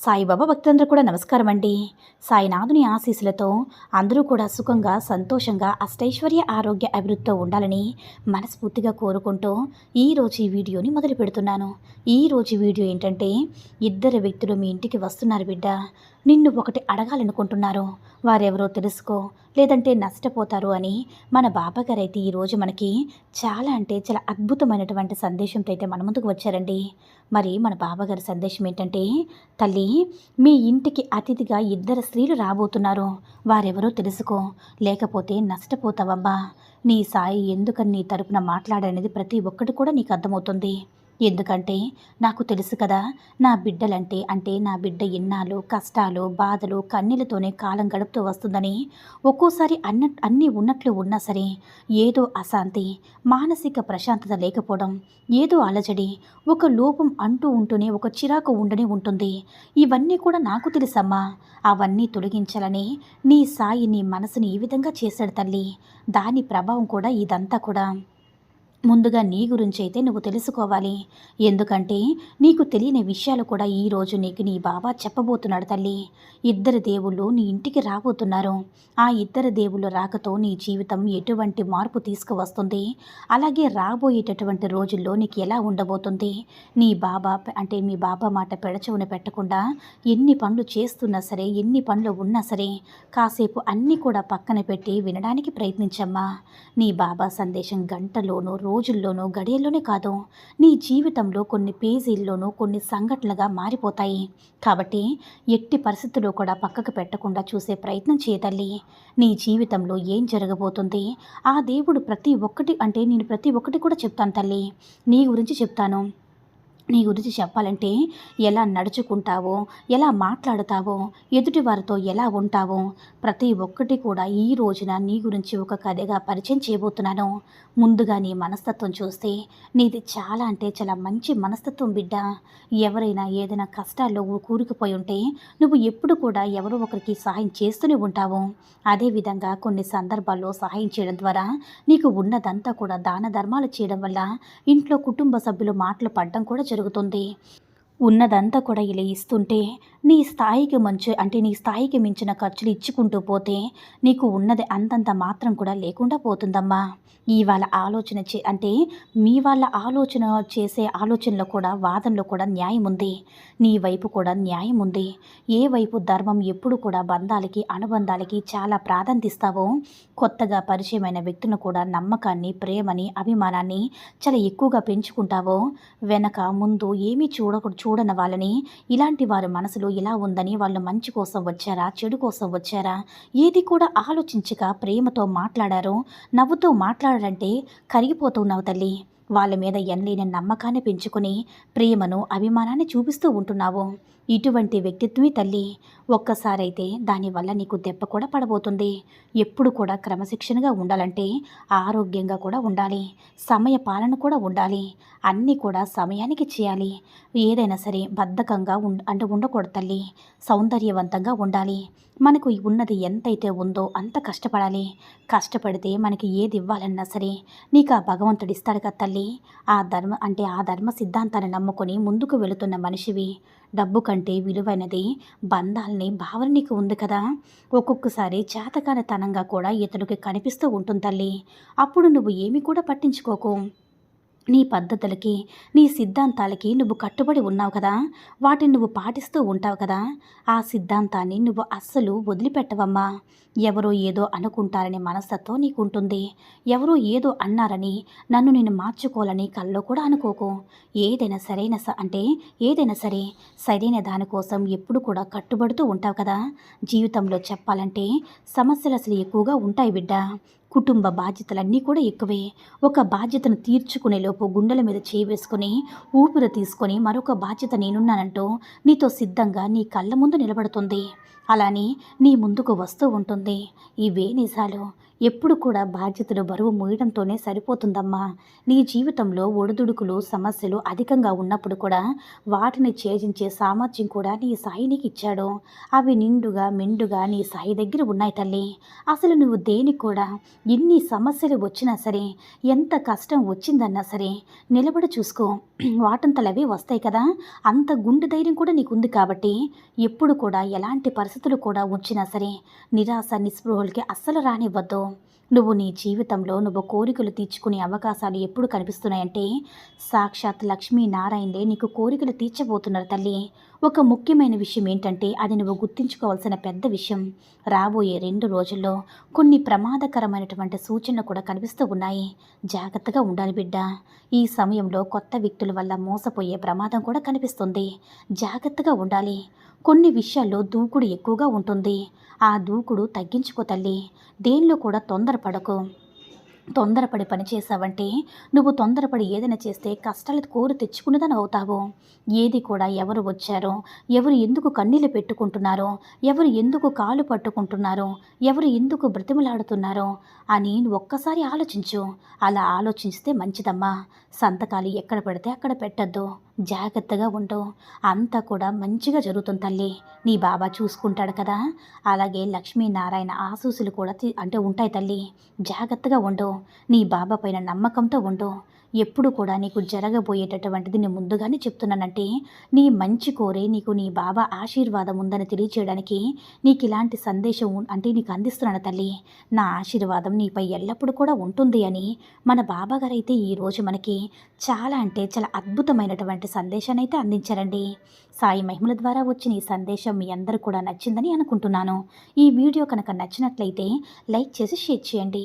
సాయిబాబా భక్తులందరూ కూడా నమస్కారం అండి సాయినాథుని ఆశీస్సులతో అందరూ కూడా సుఖంగా సంతోషంగా అష్టైశ్వర్య ఆరోగ్య అభివృద్ధితో ఉండాలని మనస్ఫూర్తిగా కోరుకుంటూ ఈరోజు ఈ వీడియోని మొదలు పెడుతున్నాను. ఈరోజు వీడియో ఏంటంటే ఇద్దరు వ్యక్తులు మీ ఇంటికి వస్తున్నారు బిడ్డ. నిన్ను ఒకటి అడగాలనుకుంటున్నారు. వారెవరో తెలుసుకో లేదంటే నష్టపోతారు అని మన బాబాగారు అయితే ఈరోజు మనకి చాలా అంటే చాలా అద్భుతమైనటువంటి సందేశంతో అయితే మన ముందుకు వచ్చారండి. మరి మన బాబాగారి సందేశం ఏంటంటే తల్లి మీ ఇంటికి అతిథిగా ఇద్దరు స్త్రీలు రాబోతున్నారు. వారెవరో తెలుసుకో లేకపోతే నష్టపోతావమ్మా నీ సాయి ఎందుకని నీ తరపున మాట్లాడనేది ప్రతి ఒక్కటి కూడా నీకు అర్థమవుతుంది. ఎందుకంటే నాకు తెలుసు కదా నా బిడ్డలంటే అంటే నా బిడ్డ ఎన్నాళ్ళు కష్టాలు బాధలు కన్నీలతోనే కాలం గడుపుతూ వస్తుందని ఒక్కోసారి అన్న అన్నీ ఉన్నట్లు ఉన్నా సరే ఏదో అశాంతి మానసిక ప్రశాంతత లేకపోవడం ఏదో అలజడి ఒక లోపం అంటూ ఉంటూనే ఒక చిరాకు ఉండనే ఉంటుంది. ఇవన్నీ కూడా నాకు తెలుసమ్మా. అవన్నీ తొలగించాలని నీ సాయి నీ మనసుని ఈ విధంగా చేశాడు తల్లి. దాని ప్రభావం కూడా ఇదంతా కూడా. ముందుగా నీ గురించి అయితే నువ్వు తెలుసుకోవాలి. ఎందుకంటే నీకు తెలియని విషయాలు కూడా ఈరోజు నీకు నీ బాబా చెప్పబోతున్నాడు తల్లి. ఇద్దరు దేవుళ్ళు నీ ఇంటికి రాబోతున్నారు. ఆ ఇద్దరు దేవుళ్ళ రాకతో నీ జీవితం ఎటువంటి మార్పు తీసుకువస్తుంది? అలాగే రాబోయేటటువంటి రోజుల్లో నీకు ఎలా ఉండబోతుంది? నీ బాబా అంటే మీ బాబా మాట పెడచవున పెట్టకుండా ఎన్ని పనులు చేస్తున్నా సరే ఎన్ని పనులు ఉన్నా సరే కాసేపు అన్నీ కూడా పక్కన పెట్టి వినడానికి ప్రయత్నించమ్మా. నీ బాబా సందేశం గంటలోనూ రోజుల్లోనూ గడియల్లోనే కాదు. నీ జీవితంలో కొన్ని పేజీల్లోనూ కొన్ని సంఘటనలుగా మారిపోతాయి. కాబట్టి ఎట్టి పరిస్థితుల్లో కూడా పక్కకు పెట్టకుండా చూసే ప్రయత్నం చేయతల్లి నీ జీవితంలో ఏం జరగబోతుంది? ఆ దేవుడు ప్రతి ఒక్కటి అంటే నేను ప్రతి ఒక్కటి కూడా చెప్తాను తల్లి. నీ గురించి చెప్తాను. నీ గురించి చెప్పాలంటే ఎలా నడుచుకుంటావో ఎలా మాట్లాడతావో ఎదుటి వారితో ఎలా ఉంటావో ప్రతి ఒక్కటి కూడా ఈ రోజున నీ గురించి ఒక కథగా పరిచయం చేయబోతున్నాను. ముందుగా నీ మనస్తత్వం చూస్తే నీది చాలా అంటే చాలా మంచి మనస్తత్వం బిడ్డ. ఎవరైనా ఏదైనా కష్టాల్లో కూరుకుపోయి ఉంటే నువ్వు ఎప్పుడు కూడా ఎవరో ఒకరికి సహాయం చేస్తూనే ఉంటావు. అదేవిధంగా కొన్ని సందర్భాల్లో సహాయం చేయడం ద్వారా నీకు ఉన్నదంతా కూడా దాన ధర్మాలు చేయడం వల్ల ఇంట్లో కుటుంబ సభ్యులు మాటలు పడడం కూడా జరుగుతుంది. జరుగుతుంది ఉన్నదంతా కూడా ఇలా ఇస్తుంటే నీ స్థాయికి మంచి అంటే నీ స్థాయికి మించిన ఖర్చులు ఇచ్చుకుంటూ పోతే నీకు ఉన్నది అంతంత మాత్రం కూడా లేకుండా పోతుందమ్మా. ఇవాళ ఆలోచన చే అంటే మీ వాళ్ళ ఆలోచన చేసే ఆలోచనలో కూడా వాదనలో కూడా న్యాయం ఉంది. నీ వైపు కూడా న్యాయం ఉంది. ఏ వైపు ధర్మం ఎప్పుడు కూడా బంధాలకి అనుబంధాలకి చాలా ప్రాధాన్యత ఇస్తావో కొత్తగా పరిచయమైన వ్యక్తులను కూడా నమ్మకాన్ని ప్రేమని అభిమానాన్ని చాలా ఎక్కువగా పెంచుకుంటావో వెనక ముందు ఏమీ చూడకూడదు చూడని వాళ్ళని. ఇలాంటి వారి మనసులో ఇలా ఉందని వాళ్ళు మంచి కోసం వచ్చారా? చెడు కోసం వచ్చారా? ఏది కూడా ఆలోచించక ప్రేమతో మాట్లాడారో నవ్వుతో మాట్లాడారంటే కరిగిపోతున్నావు తల్లి. వాళ్ళ మీద ఎనలేని నమ్మకాన్ని పెంచుకుని ప్రేమను అభిమానాన్ని చూపిస్తూ ఉంటున్నావు. ఇటువంటి వ్యక్తిత్వమే తల్లి. ఒక్కసారైతే దానివల్ల నీకు దెబ్బ కూడా పడబోతుంది. ఎప్పుడు కూడా క్రమశిక్షణగా ఉండాలంటే ఆరోగ్యంగా కూడా ఉండాలి. సమయ పాలన కూడా ఉండాలి. అన్నీ కూడా సమయానికి చేయాలి. ఏదైనా సరే బద్ధకంగా ఉం అంటే ఉండకూడదు తల్లి. సౌందర్యవంతంగా ఉండాలి. మనకు ఉన్నది ఎంతైతే ఉందో అంత కష్టపడాలి. కష్టపడితే మనకి ఏది ఇవ్వాలన్నా సరే నీకు ఆ భగవంతుడు ఇస్తాడు కదా తల్లి. ఆ ధర్మ అంటే ఆ ధర్మ సిద్ధాంతాన్ని నమ్ముకొని ముందుకు వెళుతున్న మనిషివి. డబ్బు కంటే విలువైనది. బంధాలని భావన నీకు ఉంది కదా. ఒక్కొక్కసారి చేతకాని తనంగా కూడా ఇతనికి కనిపిస్తూ ఉంటుంది తల్లి. అప్పుడు నువ్వు ఏమి కూడా పట్టించుకోకు. నీ పద్ధతులకి నీ సిద్ధాంతాలకి నువ్వు కట్టుబడి ఉన్నావు కదా? వాటిని నువ్వు పాటిస్తూ ఉంటావు కదా? ఆ సిద్ధాంతాన్ని నువ్వు అస్సలు వదిలిపెట్టవమ్మా. ఎవరో ఏదో అనుకుంటారనే మనస్తత్వం నీకుంటుంది. ఎవరో ఏదో అన్నారని నన్ను నేను మార్చుకోవాలని కల్లో కూడా అనుకోకు. ఏదైనా సరైన స అంటే ఏదైనా సరే సరైన దానికోసం ఎప్పుడు కూడా కట్టుబడుతూ ఉంటావు కదా? జీవితంలో చెప్పాలంటే సమస్యలు అసలు ఎక్కువగా ఉంటాయి బిడ్డ. కుటుంబ బాధ్యతలన్నీ కూడా ఎక్కువే. ఒక బాధ్యతను తీర్చుకునే లోపు గుండెల మీద చేయి ఊపిరి తీసుకొని మరొక బాధ్యత నేనున్నానంటూ నీతో సిద్ధంగా నీ కళ్ళ ముందు నిలబడుతుంది. అలానే నీ ముందుకు వస్తూ ఉంటుంది. ఇవే నిజాలు. ఎప్పుడు కూడా బాధ్యతలు బరువు మోయడంతోనే సరిపోతుందమ్మా. నీ జీవితంలో ఒడిదుడుకులు సమస్యలు అధికంగా ఉన్నప్పుడు కూడా వాటిని ఛేదించే సామర్థ్యం కూడా నీ సాయి నీకు ఇచ్చాడు. అవి నిండుగా మెండుగా నీ సాయి దగ్గర ఉన్నాయి తల్లి. అసలు నువ్వు దేనికి కూడా ఎన్ని సమస్యలు వచ్చినా సరే ఎంత కష్టం వచ్చిందన్నా సరే నిలబడి చూసుకో. వాటంతలవి వస్తాయి కదా. అంత గుండె ధైర్యం కూడా నీకుంది కాబట్టి ఎప్పుడు కూడా ఎలాంటి పరిస్థితులు కూడా వచ్చినా సరే నిరాశ నిస్పృహలకి అస్సలు రానివ్వద్దు. నువ్వు నీ జీవితంలో నువ్వు కోరికలు తీర్చుకునే అవకాశాలు ఎప్పుడు కనిపిస్తున్నాయంటే సాక్షాత్ లక్ష్మీనారాయణే నీకు కోరికలు తీర్చబోతున్నారు తల్లి. ఒక ముఖ్యమైన విషయం ఏంటంటే అది నువ్వు గుర్తుంచుకోవాల్సిన పెద్ద విషయం. రాబోయే రెండు రోజుల్లో కొన్ని ప్రమాదకరమైనటువంటి సూచనలు కూడా కనిపిస్తూ ఉన్నాయి. జాగ్రత్తగా ఉండాలి బిడ్డ. ఈ సమయంలో కొత్త వ్యక్తుల వల్ల మోసపోయే ప్రమాదం కూడా కనిపిస్తుంది. జాగ్రత్తగా ఉండాలి. కొన్ని విషయాల్లో దూకుడు ఎక్కువగా ఉంటుంది. ఆ దూకుడు తగ్గించుకో తల్లి. దేనిలో కూడా తొందరపడకు. తొందరపడి పని చేసావంటే నువ్వు తొందరపడి ఏదైనా చేస్తే కష్టాలు కోరు తెచ్చుకున్నదని అవుతావు. ఏది కూడా ఎవరు వచ్చారో ఎవరు ఎందుకు కన్నీళ్ళు పెట్టుకుంటున్నారో ఎవరు ఎందుకు కాలు పట్టుకుంటున్నారో ఎవరు ఎందుకు బ్రతిమలాడుతున్నారో అని ఒక్కసారి ఆలోచించు. అలా ఆలోచిస్తే మంచిదమ్మా. సంతకాలు ఎక్కడ పెడితే అక్కడ పెట్టద్దు. జాగ్రత్తగా ఉండు అంతా కూడా మంచిగా జరుగుతుంది తల్లి. నీ బాబా చూసుకుంటాడు కదా. అలాగే లక్ష్మీనారాయణ ఆశూసులు కూడా అంటే ఉంటాయి తల్లి. జాగ్రత్తగా ఉండు. నీ బాబా పైన నమ్మకంతో ఉండు. ఎప్పుడు కూడా నీకు జరగబోయేటటువంటిది నేను ముందుగానే చెప్తున్నానంటే నీ మంచి కోరే నీకు నీ బాబా ఆశీర్వాదం ఉందని తెలియచేయడానికి నీకు ఇలాంటి సందేశం అంటే నీకు అందిస్తున్నాను తల్లి. నా ఆశీర్వాదం నీపై ఎల్లప్పుడూ కూడా ఉంటుంది అని మన బాబాగారు అయితే ఈరోజు మనకి చాలా అంటే చాలా అద్భుతమైనటువంటి సందేశాన్ని అయితే అందించారండి. సాయి మహిమల ద్వారా వచ్చిన ఈ సందేశం మీ అందరూ కూడా నచ్చిందని అనుకుంటున్నాను. ఈ వీడియో కనుక నచ్చినట్లయితే లైక్ చేసి షేర్ చేయండి.